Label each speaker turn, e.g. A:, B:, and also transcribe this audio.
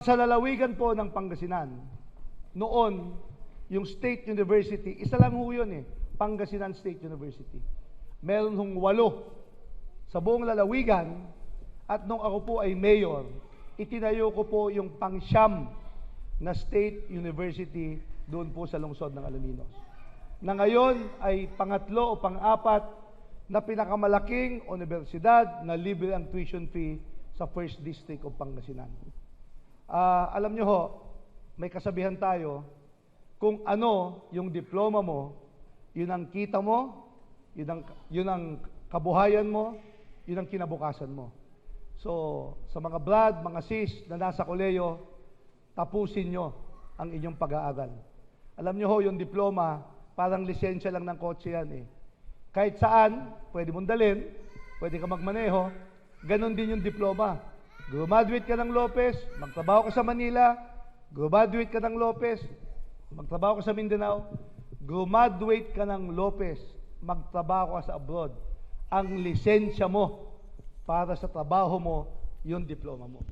A: Sa lalawigan po ng Pangasinan, noon, yung State University, isa lang ho yun eh, Pangasinan State University. Meron hong walo sa buong lalawigan at nung ako po ay mayor, itinayo ko po yung pangsyam na State University doon po sa lungsod ng Alaminos. Na ngayon ay pangatlo o pang-apat na pinakamalaking universidad na libre ang tuition fee sa First District of Pangasinan. Ah, alam nyo ho, may kasabihan tayo, kung ano yung diploma mo, yun ang kita mo, yun ang, yun ang kabuhayan mo, yun ang kinabukasan mo. So, sa mga blood, mga sis na nasa koleyo, tapusin nyo ang inyong pag-aaral. Alam nyo ho, yung diploma, parang lisensya lang ng kotse yan eh. Kahit saan, pwede mong dalhin, pwede ka magmaneho, ganon din yung diploma. Graduate ka ng Lopez, magtrabaho ka sa Manila, graduate ka ng Lopez, magtrabaho ka sa Mindanao, graduate ka ng Lopez, magtrabaho ka sa abroad. Ang lisensya mo para sa trabaho mo, yung diploma mo.